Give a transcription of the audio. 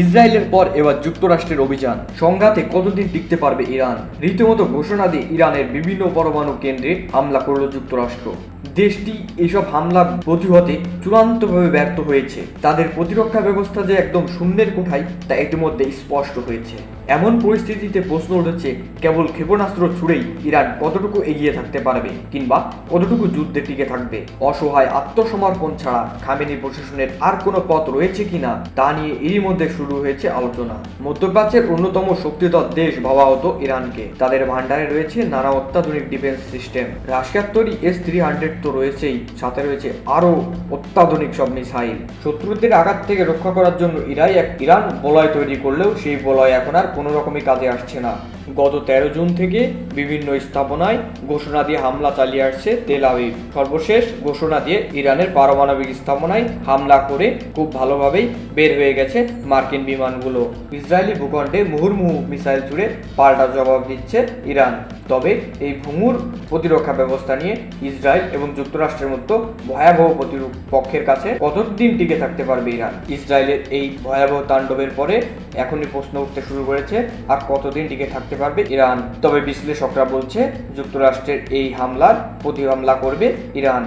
ইসরায়েলের পর এবার যুক্তরাষ্ট্রের অভিযান। সংঘাতে কতদিন টিকতে পারবে ইরান? রীতিমতো ঘোষণা দিয়ে ইরানের বিভিন্ন পরমাণু কেন্দ্রে হামলা করল যুক্তরাষ্ট্র। দেশটি এইসব হামলা প্রতিহতে চূড়ান্তভাবে ব্যর্থ হয়েছে। তাদের প্রতিরক্ষা ব্যবস্থা যে একদম শূন্যের কোঠায়, তা ইতিমধ্যে স্পষ্ট হয়েছে। এমন পরিস্থিতিতে প্রশ্ন উঠেছে, কেবল ক্ষেপণাস্ত্র ছুড়েই ইরান কতটুকু এগিয়ে থাকতে পারবে কিংবা কতটুকু যুদ্ধে টিকে থাকবে? অসহায় আত্মসমর্পণ ছাড়া খামেনি প্রশাসনের আর কোনো পথ রয়েছে কিনা, তা নিয়ে এরই মধ্যে শুরু হয়েছে আলোচনা। মধ্যপ্রাচ্যের অন্যতম শক্তিধর দেশ ভাবা হতো ইরানকে। তাদের ভান্ডারে রয়েছে নানা অত্যাধুনিক ডিফেন্স সিস্টেম। রাশিয়ার তৈরি এস থ্রি হান্ড্রেড তো রয়েছেই। সাথে রয়েছে আরও অত্যাধুনিক সব মিসাইল। শত্রুদের আঘাত থেকে রক্ষা করার জন্য ইরাই এক ইরান বলয় তৈরি করলেও সেই বলয় এখন আর কোনো রকমই কাজে আসছে না। গত তেরো জুন থেকে বিভিন্ন স্থাপনায় ঘোষণা দিয়ে হামলা চালিয়ে আসছে তেল আবিব। সর্বশেষ ঘোষণা দিয়ে ইরানের পারমাণবিক স্থাপনায় হামলা করে খুব ভালোভাবেই বের হয়ে গেছে মার্কিন বিমানগুলো। ইসরায়েলি ভূখণ্ডে মুহুর্মুহু মিসাইল ছুড়ে পাল্টা জবাব দিচ্ছে ইরান। তবে এই ভুমুর প্রতিরক্ষা ব্যবস্থা নিয়ে ইসরায়েল এবং যুক্তরাষ্ট্রের মতো ভয়াবহ প্রতিপক্ষের কাছে কতদিন টিকে থাকতে পারবে ইরান? ইসরায়েলের এই ভয়াবহ তাণ্ডবের পরে এখনই প্রশ্ন উঠতে শুরু করেছে, আর কতদিন টিকে থাকতে পারবে ইরান? তবে বিশ্লেষকরা বলছে, যুক্তরাষ্ট্রের এই হামলার প্রতি হামলা করবে ইরান।